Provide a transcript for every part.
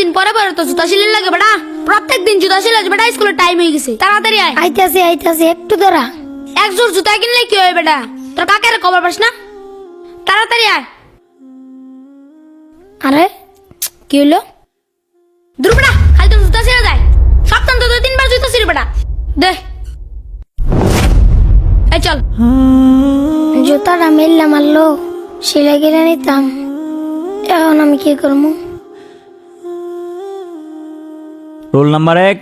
দিন পরে পরে তো জুতা সিলাই লাগে বেটা। প্রত্যেক দিন জুতা সিলাই বেটা স্কুলের টাইম হয়ে গেছে। তাড়াতাড়ি আয়। আইতাছি আইতাছি একটু ধরা এক জোর জুতা কিনলে কি হয় বেটা? তোর কাকের খবর পাস না? তাড়াতাড়ি আয়। আরে কি হলো? দূর বেটা খালি তোর জুতা ছিঁড়ে যায়। সপ্তাহ তো দুই তিনবার জুতা ছিঁড়ে বেটা। দে। এই চল। জুতাটা মিললে মারলো সেলাই কিনে নিতাম। এখন আমি কি করব রোল নাম্বার এক?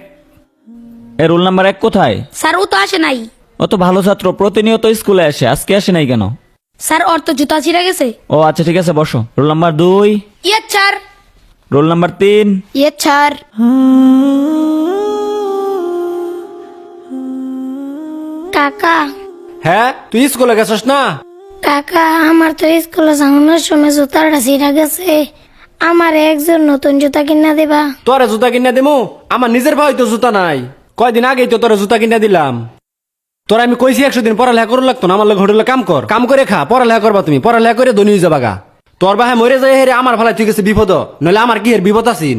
এ রোল নাম্বার এক কোথায়? স্যার ও তো আসে নাই। ও তো ভালো ছাত্র প্রতিনিয়ত স্কুলে আসে আজকে আসে নাই কেন? স্যার ওর তো জুতা ছিঁড়ে গেছে। ও আচ্ছা ঠিক আছে বসো। রোল নাম্বার দুই? ইয়ে স্যার। রোল নাম্বার তিন? ইয়ে স্যার। কাকা। হ্যাঁ তুই স্কুলে গেছস না? কাকা আমার তো স্কুলে যাওয়ানোর সময় জুতাটা ছিঁড়া গেছে। আমার একজন নতুন জুতা কিনা দেবা? তোরে জুতা কিনা দিমু? আমার নিজের ভাই তো জুতা নাই। কয়দিন আগেই তো তোরে জুতা কিনা দিলাম। তোরা আমি কইছি একশো দিন পড়ালেখা করু লাগতো না আমার লোক হোটেলে কাম কর। কাম করে খা পড়ালেখা করবা তুমি পড়ালেখা করে ধনী যাবা গা তোর বাহে মরে যায় হেরে আমার ভালাই ঠিক আছে বিপদ নইলে আমার কি এর বিপদ আছিন?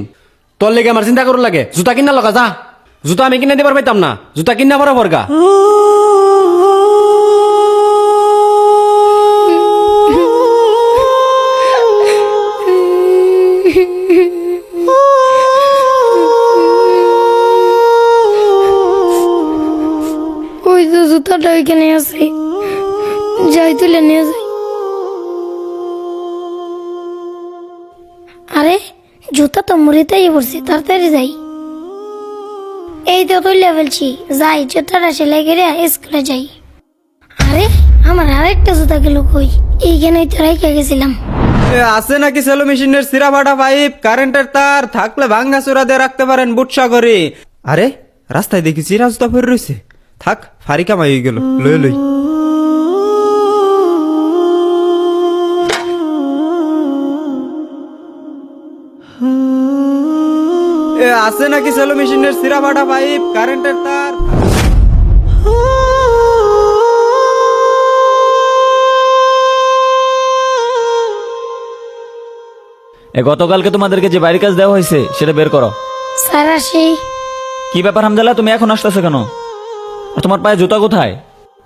তোর লেগে আমার চিন্তা করু লাগে। জুতা কিনা লগা যা। জুতা আমি কিনে দিবার পাইতাম না জুতা কিনা বরাবর গা। ওই তো জুতাটা ওইখানে আছে। যাই তুলে নিয়ে যাই। আরে, জুতা তো মুড়িতেই পড়ছে, তাড়াতাড়ি যাই। এই তো তুলে ফেলছি, যাই, জুতাটা সেলাই করে স্কুলে যাই। আরে, আমার আরেকটা জুতা গেল কই? এইখানেই তো রেখে গেছিলাম। আছে নাকি সেলো মেশিনের সিরা ফাটা পাইপ? কারেন্টের তার, থাকলে ভাঙ্গা চূড়া দিয়ে রাখতে পারেন বুটসা করে আরে, রাস্তায় দেখি চিরা জুতা ফের রয়েছে। থাক ফারিকা মাই হয়ে গেল। লই লই। এ, আছে নাকি সেলো মেশিনের সিরা ফাটা পাইপ? কারেন্টের তার। এ গতকালকে তোমাদেরকে যে বাড়ির কাজ দেওয়া হয়েছে সেটা বের করো। স্যার আসি। কি ব্যাপার হামদালা তুমি এখন আসতেছো কেন? তোমার পায়ে জুতা কোথায়?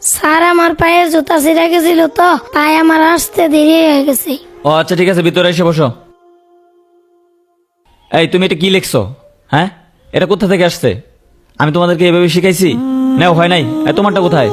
স্যার আমার পায়ের জুতা ছিঁড়ে গেছিল তো পায়ে আমার আসতে দেরি হয়ে গেছে। ও আচ্ছা ঠিক আছে ভিতরে এসে বসো। এই তুমি এটা কি লিখছো? হ্যাঁ? এটা কোথা থেকে আসছে? আমি তোমাদেরকে এভাবে শিখাইছি? না হয় নাই। তোমারটা কোথায়?